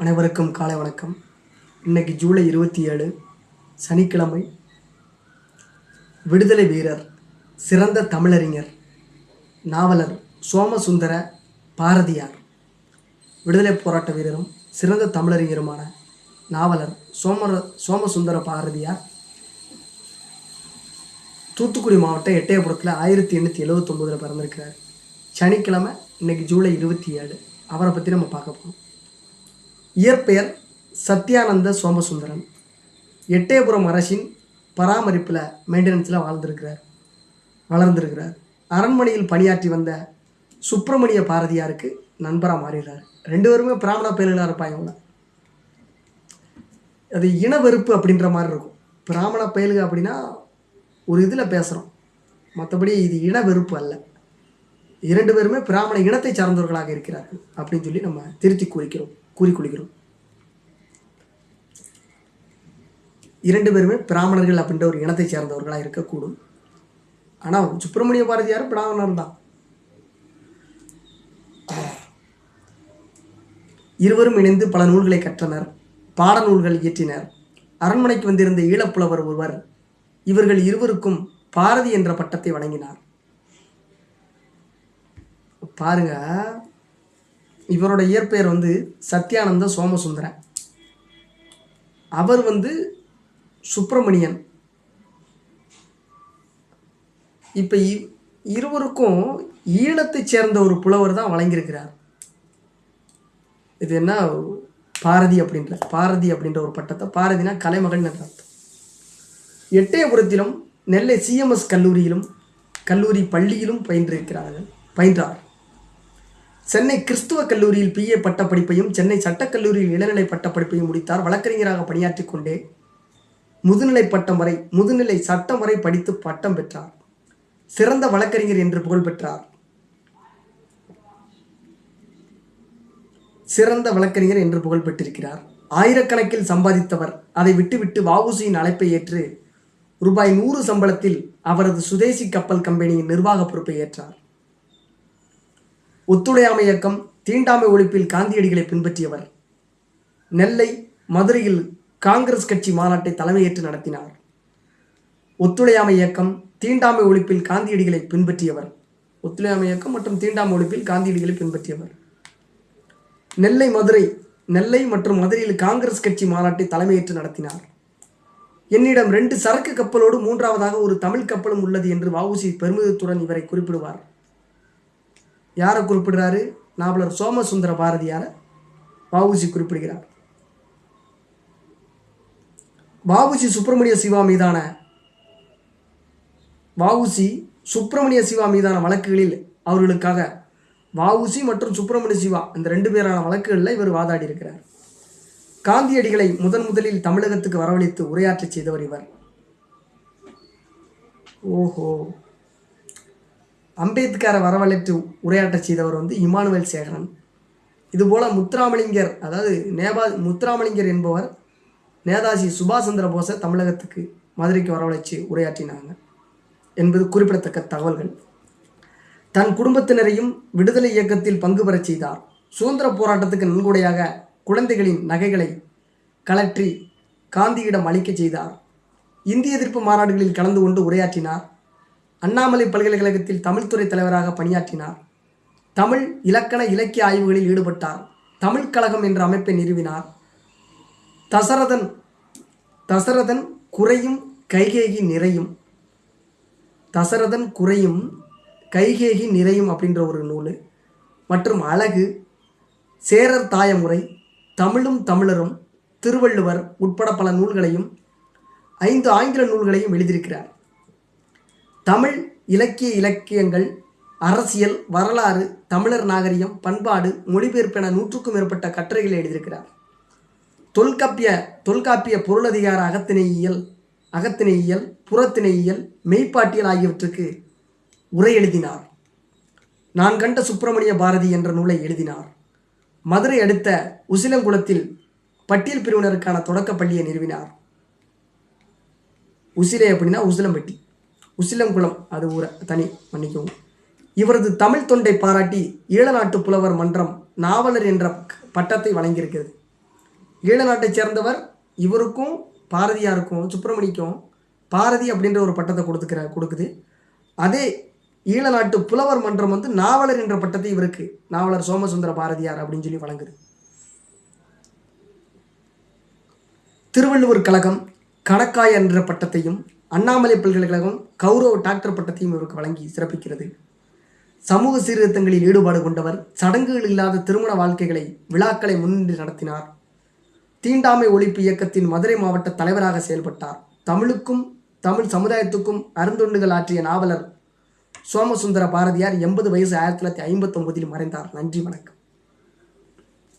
அனைவருக்கும் காலை வணக்கம். இன்னைக்கு ஜூலை இருபத்தி ஏழு சனிக்கிழமை. விடுதலை வீரர் சிறந்த தமிழறிஞர் நாவலர் சோமசுந்தர பாரதியார். விடுதலை போராட்ட வீரரும் சிறந்த தமிழறிஞருமான நாவலர் சோமர சோமசுந்தர பாரதியார். தூத்துக்குடி மாவட்டம் எட்டயபுரத்தில் ஆயிரத்தி எண்ணூற்றி எழுவத்தொம்போதில் பிறந்திருக்கிறார். சனிக்கிழமை இன்னைக்கு ஜூலை இருபத்தி ஏழு. அவரை பற்றி நம்ம பார்க்க போகிறோம் இயற்பெயர் சத்யானந்த சோமசுந்தரன் எட்டயபுரம் அரசின் பராமரிப்பில் மெயின்டெனன்ஸில் வாழ்ந்திருக்கிறார். வளர்ந்திருக்கிறார். அரண்மனையில் பணியாற்றி வந்த சுப்பிரமணிய பாரதியாருக்கு நண்பராக மாறிடுறார். ரெண்டு பேருமே பிராமண பயல்களாக இருப்பாங்க இவங்க அது இன வெறுப்பு அப்படின்ற மாதிரி இருக்கும். பிராமண பயலுக அப்படின்னா ஒரு இதில் பேசுகிறோம் மற்றபடி இது இன வெறுப்பு அல்ல. இரண்டு பேருமே பிராமண இனத்தை சார்ந்தவர்களாக இருக்கிறார்கள் அப்படின்னு சொல்லி நம்ம திருத்தி கூறிக்கிறோம் கூறிக்கொள்கிறோம் இரண்டு பேருமே பிராமணர்கள் அப்படின்ற ஒரு இனத்தை சேர்ந்தவர்களாக இருக்கக்கூடும். ஆனால் சுப்பிரமணிய பாரதியார் பிராமணர் தான். இருவரும் இணைந்து பல நூல்களை கற்றனர் பாடநூல்கள் இயற்றினர். அரண்மனைக்கு வந்திருந்த ஈழப்புலவர் ஒருவர் இவர்கள் இருவருக்கும் பாரதி என்ற பட்டத்தை வழங்கினார். பாருங்க இவரோட இயற்பெயர் வந்து சத்யானந்த சோமசுந்தரன். அவர் வந்து சுப்பிரமணியன். இப்போ இருவருக்கும் ஈழத்தைச் சேர்ந்த ஒரு புலவர் தான் வழங்கியிருக்கிறார். இது என்ன? பாரதி அப்படின்ற பாரதி அப்படின்ற ஒரு பட்டத்தை பாரதினா கலைமகன் என்ற அர்த்தம். எட்டயபுரத்திலும் நெல்லை சிஎம்எஸ் கல்லூரியிலும் கல்லூரி பள்ளியிலும் பயின்றிருக்கிறார்கள் பயின்றார். சென்னை கிறிஸ்துவ கல்லூரியில் பிஏ பட்டப்படிப்பையும் சென்னை சட்டக்கல்லூரியில் இளநிலை பட்டப்படிப்பையும் முடித்தார் வழக்கறிஞராக பணியாற்றிக் கொண்டே முதுநிலை பட்டம் வரை முதுநிலை சட்டம் வரை படித்து பட்டம் பெற்றார். சிறந்த வழக்கறிஞர் என்று புகழ் பெற்றார். சிறந்த வழக்கறிஞர் என்று புகழ் பெற்றிருக்கிறார். ஆயிரக்கணக்கில் சம்பாதித்தவர். அதை விட்டுவிட்டு வவுசியின் அழைப்பை ஏற்று ரூபாய் நூறு சம்பளத்தில் அவரது சுதேசி கப்பல் கம்பெனியின் நிர்வாக பொறுப்பை ஏற்றார். ஒத்துழையாமை இயக்கம் தீண்டாமை ஒழிப்பில் காந்தியடிகளை பின்பற்றியவர். நெல்லை மதுரையில் காங்கிரஸ் கட்சி மாநாட்டை தலைமையேற்று நடத்தினார். ஒத்துழையாமை இயக்கம் தீண்டாமை ஒழிப்பில் காந்தியடிகளை பின்பற்றியவர். ஒத்துழையாமை இயக்கம் மற்றும் தீண்டாமை ஒழிப்பில் காந்தியடிகளை பின்பற்றியவர். நெல்லை மதுரை நெல்லை மற்றும் மதுரையில் காங்கிரஸ் கட்சி மாநாட்டை தலைமையேற்று நடத்தினார். என்னிடம் ரெண்டு சரக்கு கப்பலோடு மூன்றாவதாக ஒரு தமிழ் கப்பலும் உள்ளது என்று வவுசி பெருமிதத்துடன் இவரை குறிப்பிடுவார். யாரை குறிப்பிடுறாரு? நாவலர் சோமசுந்தர பாரதியார வவுசி குறிப்பிடுகிறார். வவுசி சுப்பிரமணிய சிவா மீதான வாவுசி சுப்பிரமணிய சிவா மீதான வழக்குகளில் அவர்களுக்காக வாவுசி மற்றும் சுப்பிரமணிய சிவா இந்த ரெண்டு பேரான வழக்குகளில் இவர் வாதாடி இருக்கிறார். காந்தியடிகளை முதன் முதலில் தமிழகத்துக்கு வரவழைத்து உரையாற்றச் செய்தவர் இவர். ஓஹோ. அம்பேத்கரை வரவழைத்து உரையாற்றச் செய்தவர் வந்து இமானுவேல் சேகரன். இதுபோல் முத்துராமலிங்கர் அதாவது நேபா முத்துராமலிங்கர் என்பவர் நேதாஜி சுபாஷ் சந்திர போஸை தமிழகத்துக்கு மதுரைக்கு வரவழைச்சு உரையாற்றினாங்க என்பது குறிப்பிடத்தக்க தகவல்கள். தன் குடும்பத்தினரையும் விடுதலை இயக்கத்தில் பங்கு பெறச் செய்தார். சுதந்திர போராட்டத்துக்கு நன்கொடையாக குழந்தைகளின் நகைகளை கலற்றி காந்தியிடம் அளிக்க செய்தார். இந்திய எதிர்ப்பு மாநாடுகளில் கலந்து கொண்டு உரையாற்றினார். அண்ணாமலை பல்கலைக்கழகத்தில் தமிழ்துறை தலைவராக பணியாற்றினார். தமிழ் இலக்கண இலக்கிய ஆய்வுகளில் ஈடுபட்டார். தமிழ் கழகம் என்ற அமைப்பை நிறுவினார். தசரதன் தசரதன் குறையும் கைகேகி நிறையும். தசரதன் குறையும் கைகேகி நிறையும் அப்படின்ற ஒரு நூல். மற்றும் அழகு சேரர் தாயமுறை தமிழும் தமிழரும் திருவள்ளுவர் உட்பட பல நூல்களையும் ஐந்து ஆங்கில நூல்களையும் எழுதியிருக்கிறார். தமிழ் இலக்கிய இலக்கியங்கள் அரசியல் வரலாறு தமிழர் நாகரிகம் பண்பாடு மொழிபெயர்ப்பென நூற்றுக்கும் மேற்பட்ட கட்டுரைகளை எழுதியிருக்கிறார். தொல்காப்பிய தொல்காப்பிய பொருளதிகார அகத்திணையியல் அகத்திணையியல் புறத்திணையியல் மெய்ப்பாட்டியல் ஆகியவற்றுக்கு உரை எழுதினார். நான் கண்ட சுப்பிரமணிய பாரதி என்ற நூலை எழுதினார். மதுரை அடுத்த உசிலங்குளத்தில் பட்டியல் பிரிவினருக்கான தொடக்கப்பள்ளியை நிறுவினார். உசிலை அப்படின்னா உசிலம்பட்டி. உசிலங்குளம் அது ஊர தனி மன்னிக்கவும். இவரது தமிழ் தொண்டை பாராட்டி ஈழநாட்டு புலவர் மன்றம் நாவலர் என்ற பட்டத்தை வழங்கியிருக்கிறது. ஈழ நாட்டை சேர்ந்தவர் இவருக்கும் பாரதியாருக்கும் சுப்பிரமணிக்கும் பாரதி அப்படின்ற ஒரு பட்டத்தை கொடுத்துக்கிற கொடுக்குது. அதே ஈழ நாட்டு புலவர் மன்றம் வந்து நாவலர் என்ற பட்டத்தை இவருக்கு நாவலர் சோமசுந்தர பாரதியார் அப்படின்னு சொல்லி வழங்குது. திருவள்ளுவர் கழகம் கணக்காய் என்ற பட்டத்தையும் அண்ணாமலை பல்கலைக்கழகம் கௌரவ டாக்டர் பட்டத்தையும் இவருக்கு வழங்கி சிறப்பிக்கிறது. சமூக சீர்திருத்தங்களில் ஈடுபாடு கொண்டவர் சடங்குகள் இல்லாத திருமண வாழ்க்கைகளை விழாக்களை முன்னின்று நடத்தினார். தீண்டாமை ஒழிப்பு இயக்கத்தின் மதுரை மாவட்ட தலைவராக செயல்பட்டார். தமிழுக்கும் தமிழ் சமுதாயத்துக்கும் அருந்தொண்டுகள் ஆற்றிய நாவலர் சோமசுந்தர பாரதியார் எண்பது வயசு ஆயிரத்தி தொள்ளாயிரத்தி ஐம்பத்தொன்பதில் மறைந்தார். நன்றி வணக்கம்.